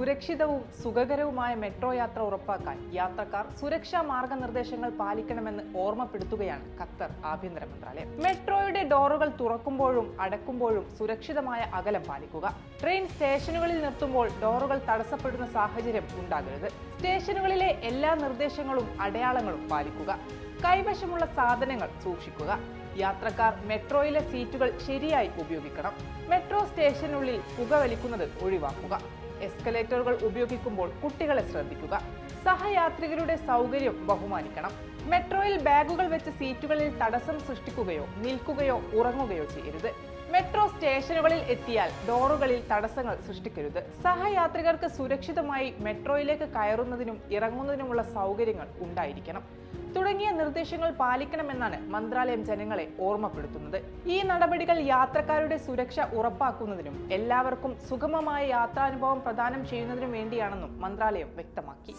സുരക്ഷിതവും സുഖകരവുമായ മെട്രോ യാത്ര ഉറപ്പാക്കാൻ യാത്രക്കാർ സുരക്ഷാ മാർഗനിർദ്ദേശങ്ങൾ പാലിക്കണമെന്ന് ഓർമ്മപ്പെടുത്തുകയാണ് ഖത്തർ ആഭ്യന്തര മന്ത്രാലയം. മെട്രോയുടെ ഡോറുകൾ തുറക്കുമ്പോഴും അടക്കുമ്പോഴും സുരക്ഷിതമായ അകലം പാലിക്കുക. ട്രെയിൻ സ്റ്റേഷനുകളിൽ നിർത്തുമ്പോൾ ഡോറുകൾ തടസ്സപ്പെടുന്ന സാഹചര്യം ഉണ്ടാകരുത്. സ്റ്റേഷനുകളിലെ എല്ലാ നിർദ്ദേശങ്ങളും അടയാളങ്ങളും പാലിക്കുക. കൈവശമുള്ള സാധനങ്ങൾ സൂക്ഷിക്കുക. യാത്രക്കാർ മെട്രോയിലെ സീറ്റുകൾ ശരിയായി ഉപയോഗിക്കണം. മെട്രോ സ്റ്റേഷനുള്ളിൽ പുക വലിക്കുന്നത് ഒഴിവാക്കുക. എസ്കലേറ്ററുകൾ ഉപയോഗിക്കുമ്പോൾ കുട്ടികളെ ശ്രദ്ധിക്കുക. സഹയാത്രികരുടെ സൗകര്യം ബഹുമാനിക്കണം. മെട്രോയിൽ ബാഗുകൾ വെച്ച് സീറ്റുകളിൽ തടസ്സം സൃഷ്ടിക്കുകയോ നിൽക്കുകയോ ഉറങ്ങുകയോ ചെയ്യരുത്. മെട്രോ സ്റ്റേഷനുകളിൽ എത്തിയാൽ ഡോറുകളിൽ തടസ്സങ്ങൾ സൃഷ്ടിക്കരുത്. സഹയാത്രികർക്ക് സുരക്ഷിതമായി മെട്രോയിലേക്ക് കയറുന്നതിനും ഇറങ്ങുന്നതിനുമുള്ള സൗകര്യങ്ങൾ ഉണ്ടായിരിക്കണം. തുടങ്ങിയ നിർദ്ദേശങ്ങൾ പാലിക്കണമെന്നാണ് മന്ത്രാലയം ജനങ്ങളെ ഓർമ്മപ്പെടുത്തുന്നത്. ഈ നടപടികൾ യാത്രക്കാരുടെ സുരക്ഷ ഉറപ്പാക്കുന്നതിനും എല്ലാവർക്കും സുഗമമായ യാത്രാനുഭവം പ്രദാനം ചെയ്യുന്നതിനും വേണ്ടിയാണെന്നും മന്ത്രാലയം വ്യക്തമാക്കി.